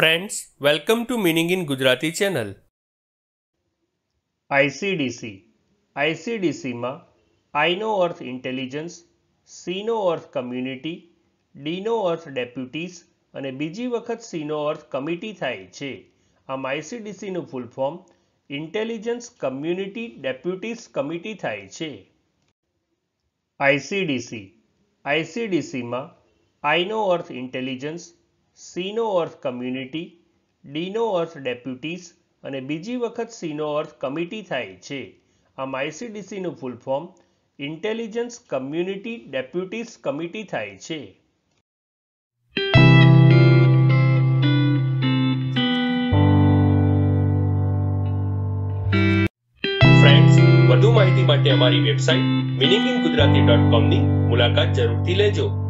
Friends welcome to meaning in Gujarati channel ICDC આઈસીડીસીમાં આઈનો અર્થ intelligence સીનો અર્થ કમ્યુનિટી ડીનો અર્થ ડેપ્યુટીસ અને બીજી વખત સીનો અર્થ કમિટી થાય છે. આમ આઈસીડીસીનું full form intelligence community deputies committee થાય છે. આઈસીડીસી આઈસીડીસીમાં આઈનો અર્થ ઇન્ટેલિજન્સ સીનો અર્થ કમ્યુનિટી ડીનો અર્થ ડેપ્યુટીસ અને બીજી વખત સીનો અર્થ કમિટી થાય છે. આમ આઈસીડીસીનું full form intelligence community deputies committee થાય છે. ફ્રેન્ડ્સ વધુ માહિતી માટે અમારી વેબસાઇટ મિનિંગ ગુજરાતી ડોટ કોમની મુલાકાત જરૂરથી લેજો.